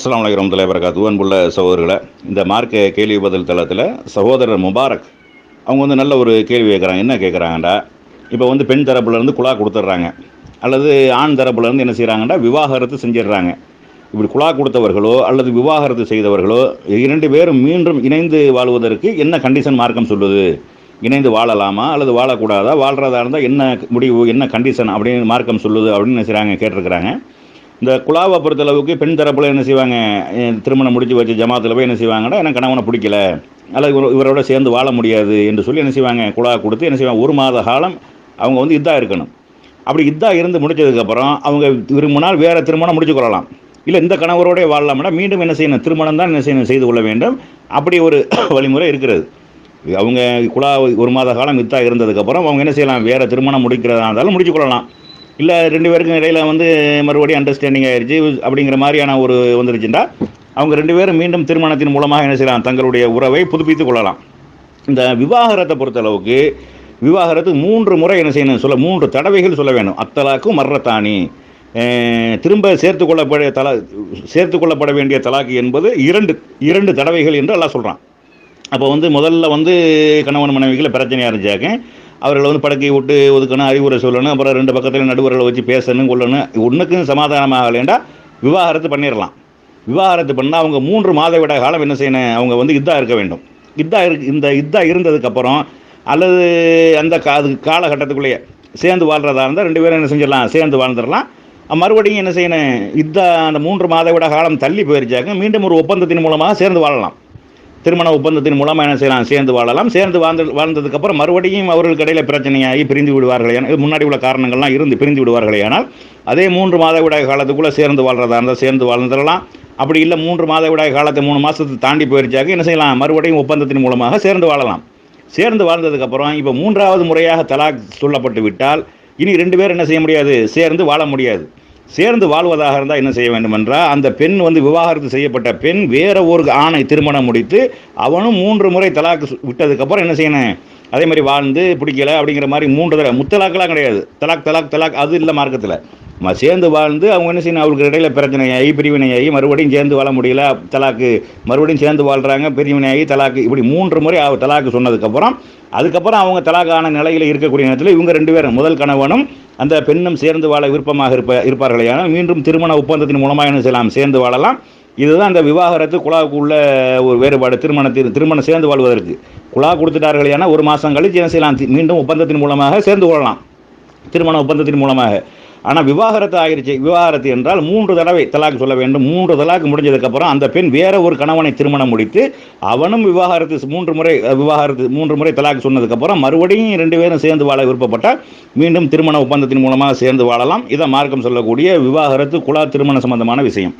அஸ்லாம் வலைக்கம் தலைவரகாத்து அன்புள்ள சகோதரர்களை இந்த மார்க்க கேள்வி பதில் தளத்தில் சகோதரர் முபாரக் அவங்க வந்து நல்ல ஒரு கேள்வி கேட்குறாங்க என்ன கேட்குறாங்கடா இப்போ வந்து பெண் தரப்புலேருந்து குழா கொடுத்துட்றாங்க. அல்லது ஆண் தரப்புலேருந்து என்ன செய்கிறாங்கடா விவாகரத்து செஞ்சிடுறாங்க. இப்படி குழா கொடுத்தவர்களோ அல்லது விவாகரத்து செய்தவர்களோ இரண்டு பேரும் மீண்டும் இணைந்து வாழ்வதற்கு என்ன கண்டிஷன் மார்க்கம் சொல்லுது? இணைந்து வாழலாமா? அல்லது வாழக்கூடாதா? வாழ்கிறதா இருந்தால் என்ன முடிவு என்ன கண்டிஷன் அப்படின்னு மார்க்கம் சொல்லுது அப்படின்னு என்ன செய்கிறாங்க கேட்டிருக்கிறாங்க. இந்த குழாவை பொறுத்தளவுக்கு பெண் தரப்பில் என்ன செய்வாங்க? திருமணம் முடிச்சு வச்சு ஜமாத்தில் போய் என்ன செய்வாங்கன்னா எனக்கு கணவனை பிடிக்கல. அல்லது இவர் இவரோட சேர்ந்து வாழ முடியாது என்று சொல்லி என்ன செய்வாங்க? குழா கொடுத்து என்ன செய்வாங்க? ஒரு மாத காலம் அவங்க வந்து இதாக இருக்கணும். அப்படி இதாக இருந்து முடிச்சதுக்கப்புறம் அவங்க விரும்பினால் வேறு திருமணம் முடிச்சு கொள்ளலாம். இல்லை இந்த கணவரோடே வாழலாம்னா மீண்டும் என்ன செய்யணும்? திருமணம் தான் என்ன செய்யணும்? செய்து கொள்ள வேண்டும். அப்படி ஒரு வழிமுறை இருக்கிறது. அவங்க குழா ஒரு மாத காலம் வித்தா இருந்ததுக்கப்புறம் அவங்க என்ன செய்யலாம்? வேறு திருமணம் முடிக்கிறதா இருந்தாலும் முடிச்சு கொள்ளலாம். இல்லை ரெண்டு பேருக்கும் இடையில வந்து மறுபடியும் அண்டர்ஸ்டாண்டிங் ஆயிடுச்சு அப்படிங்கிற மாதிரியான ஒரு வந்துருச்சுன்னா அவங்க ரெண்டு பேரும் மீண்டும் திருமணத்தின் மூலமாக என்ன செய்யலாம்? தங்களுடைய உறவை புதுப்பித்துக் கொள்ளலாம். இந்த விவாகரத்தை பொறுத்தளவுக்கு விவாகரத்து மூன்று முறை என்ன செய்யணும்? சொல்ல மூன்று தடவைகள் சொல்ல வேணும். அத்தலாக்கும் மர்றத்தாணி திரும்ப சேர்த்து கொள்ளப்பட தலா சேர்த்து கொள்ளப்பட வேண்டிய தலாக்கு என்பது இரண்டு இரண்டு தடவைகள் என்று எல்லாம் சொல்கிறான் அப்போ வந்து முதல்ல வந்து கணவன் மனைவிகளை பிரச்சனையாக இருந்துச்சாக்க அவர்களை வந்து படுக்கையை விட்டு ஒதுக்கணும் அறிவுரை சொல்லணும் அப்புறம் ரெண்டு பக்கத்தில் நடுவர்களை வச்சு பேசணும் கொள்ளணும் ஒன்றுக்கும் சமாதானமாகலைண்டா விவாகரத்து பண்ணிடலாம் விவாகரத்து பண்ணால் அவங்க மூன்று மாத விட காலம் என்ன செய்யணும்? அவங்க வந்து இதாக இருக்க வேண்டும். இதாக இரு இந்த இதாக இருந்ததுக்கப்புறம் அல்லது அந்த கா அது காலகட்டத்துக்குள்ளேயே சேர்ந்து வாழ்கிறதா இருந்தால் ரெண்டு பேரும் என்ன செஞ்சிடலாம்? சேர்ந்து வாழ்ந்துடலாம். மறுபடியும் என்ன செய்யணும்? இதாக அந்த மூன்று மாத விட காலம் தள்ளி போயிருச்சாக்க மீண்டும் ஒரு ஒப்பந்தத்தின் மூலமாக சேர்ந்து வாழலாம். திருமண ஒப்பந்தத்தின் மூலமாக என்ன செய்யலாம்? சேர்ந்து வாழலாம். சேர்ந்து வாழ்ந்து வாழ்ந்ததுக்கப்புறம் மறுபடியும் அவர்களுக்கு இடையில பிரச்சனையாகி பிரிந்து விடுவார்கள் இது முன்னாடி உள்ள காரணங்கள்லாம் இருந்து பிரிந்து விடுவார்களே ஆனால் அதே மூன்று மாத விடாய் காலத்துக்குள்ளே சேர்ந்து வாழ்றதா இருந்தால் சேர்ந்து வாழ்ந்துடலாம். அப்படி இல்லை மூன்று மாத விடாய் காலத்தை மூணு மாதத்தை தாண்டி போயிருச்சாக்க என்ன செய்யலாம்? மறுபடியும் ஒப்பந்தத்தின் மூலமாக சேர்ந்து வாழலாம். சேர்ந்து வாழ்ந்ததுக்கப்புறம் இப்போ மூன்றாவது முறையாக தலாக் சொல்லப்பட்டு விட்டால் இனி ரெண்டு பேரும் என்ன செய்ய முடியாது? சேர்ந்து வாழ முடியாது. சேர்ந்து வாழ்வதாக இருந்தால் என்ன செய்ய வேண்டும் என்றால் அந்த பெண் வந்து விவாகரத்து செய்யப்பட்ட பெண் வேற ஒரு ஆணை திருமணம் முடித்து அவனும் மூன்று முறை தலாக்கு விட்டதுக்கப்புறம் என்ன செய்யணும்? அதே மாதிரி வாழ்ந்து பிடிக்கல அப்படிங்கிற மாதிரி மூன்று தடவை முத்தலாக்கெல்லாம் கிடையாது. தலாக் தலாக் தலாக் அது இல்லை மார்க்கத்தில். சேர்ந்து வாழ்ந்து அவங்க என்ன செய்யணும்? அவங்களுக்கு இடையில பிரச்சனையாகி பிரிவினையாகி மறுபடியும் சேர்ந்து வாழ முடியல. தலாக்கு மறுபடியும் சேர்ந்து வாழ்கிறாங்க பிரிவினையாகி தலாக்கு இப்படி மூன்று முறை அவ தலாக்கு சொன்னதுக்கப்புறம் அதுக்கப்புறம் அவங்க தலாக்கான நிலையில் இருக்கக்கூடிய நேரத்தில் இவங்க ரெண்டு பேரும் முதல் கணவனும் அந்த பெண்ணும் சேர்ந்து வாழ விருப்பமாக இருப்ப இருப்பார்களையான மீண்டும் திருமண ஒப்பந்தத்தின் மூலமாக என்ன செய்யலாம்? சேர்ந்து வாழலாம். இதுதான் அந்த விவாகரத்து குழாவுக்கு உள்ள ஒரு வேறுபாடு திருமணத்தில் திருமணம் சேர்ந்து வாழ்வதற்கு. குழா கொடுத்துட்டார்கள் ஏன்னா ஒரு மாதம் கழித்து என்ன செய்யலாம்? மீண்டும் ஒப்பந்தத்தின் மூலமாக சேர்ந்து கொள்ளலாம். திருமண ஒப்பந்தத்தின் மூலமாக. ஆனால் விவாகரத்து ஆகிருச்சு விவாகரத்து என்றால் மூன்று தடவை தலாக் சொல்ல வேண்டும். மூன்று தலாக் முடிஞ்சதுக்கப்புறம் அந்த பெண் வேற ஒரு கணவனை திருமணம் முடித்து அவனும் விவாகரத்து மூன்று முறை விவாகரத்து மூன்று முறை தலாக் சொன்னதுக்கப்புறம் மறுபடியும் ரெண்டு பேரும் சேர்ந்து வாழ விருப்பப்பட்டால் மீண்டும் திருமண ஒப்பந்தத்தின் மூலமாக சேர்ந்து வாழலாம். இதை மார்க்கம் சொல்லக்கூடிய விவாகரத்து குலா திருமண சம்பந்தமான விஷயம்.